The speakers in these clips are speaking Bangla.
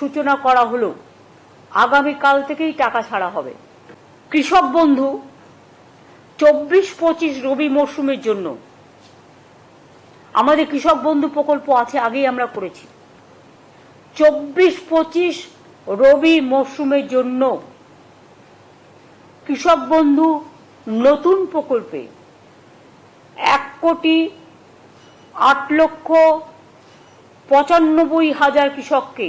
সূচনা করা হলো, আগামীকাল থেকেই টাকা ছাড়া হবে। কৃষক বন্ধু, চব্বিশ পঁচিশ রবি মরশুমের জন্য আমাদের কৃষক বন্ধু প্রকল্প আছে, আগেই আমরা করেছি। চব্বিশ পঁচিশ রবি মরশুমের জন্য কৃষক বন্ধু নতুন প্রকল্পে এক কোটি আট লক্ষ পঁচানব্বই হাজার কৃষককে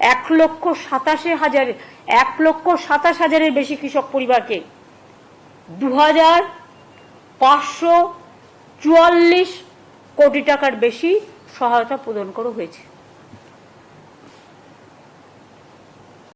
এক লক্ষ সাতাশে হাজার, এক লক্ষ সাতাশ হাজারের বেশি কৃষক পরিবারকে। দু হাজার পাঁচশো চুয়াল্লিশ কোটি টাকার বেশি সহায়তা প্রদান করা হয়েছে।